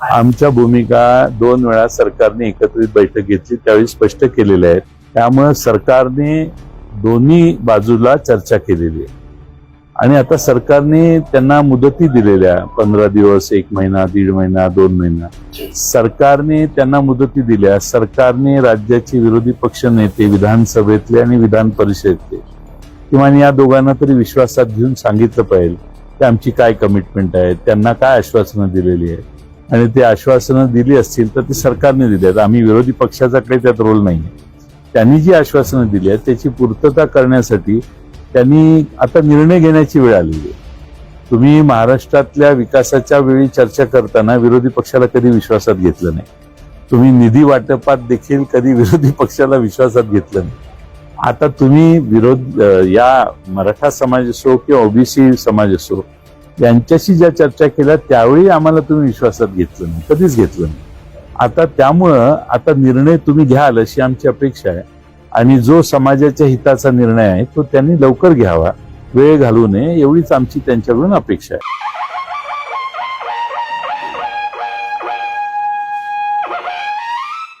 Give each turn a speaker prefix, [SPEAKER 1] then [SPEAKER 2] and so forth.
[SPEAKER 1] आमच्या भूमिका दोन वेळा सरकारने एकत्रित बैठक घेतली त्यावेळी स्पष्ट केलेल्या आहेत. त्यामुळे सरकारने दोन्ही बाजूला चर्चा केलेली आहे. आणि आता सरकारने त्यांना मुदती दिलेल्या पंधरा दिवस एक महिना दीड महिना दोन महिना. सरकारने त्यांना मुदती दिल्या. सरकारने राज्याचे विरोधी पक्ष नेते विधानसभेतले आणि विधान परिषदेतले किमान या दोघांना तरी विश्वासात घेऊन सांगितलं पाहिजे की आमची काय कमिटमेंट आहे त्यांना काय आश्वासनं दिलेली आहेत. आणि ते आश्वासनं दिली असतील तर ती सरकारने दिली आहेत. आम्ही विरोधी पक्षाचा काही त्यात रोल नाही त्यांनी जी आश्वासनं दिली आहेत त्याची पूर्तता करण्यासाठी त्यांनी आता निर्णय घेण्याची वेळ आलेली आहे. तुम्ही महाराष्ट्रातल्या विकासाच्या वेळी चर्चा करताना विरोधी पक्षाला कधी विश्वासात घेतलं नाही? तुम्ही निधी वाटपात देखील कधी विरोधी पक्षाला विश्वासात घेतलं नाही? आता तुम्ही विरोध या मराठा समाज असो किंवा ओबीसी समाज असो यांच्याशी ज्या चर्चा केल्या त्यावेळी आम्हाला तुम्ही विश्वासात घेतलं नाही कधीच घेतलं नाही. आता त्यामुळं आता निर्णय तुम्ही घ्याल अशी आमची अपेक्षा आहे. आणि जो समाजाच्या हिताचा निर्णय आहे तो त्यांनी लवकर घ्यावा वेळ घालू नये एवढीच आमची त्यांच्याकडून अपेक्षा आहे.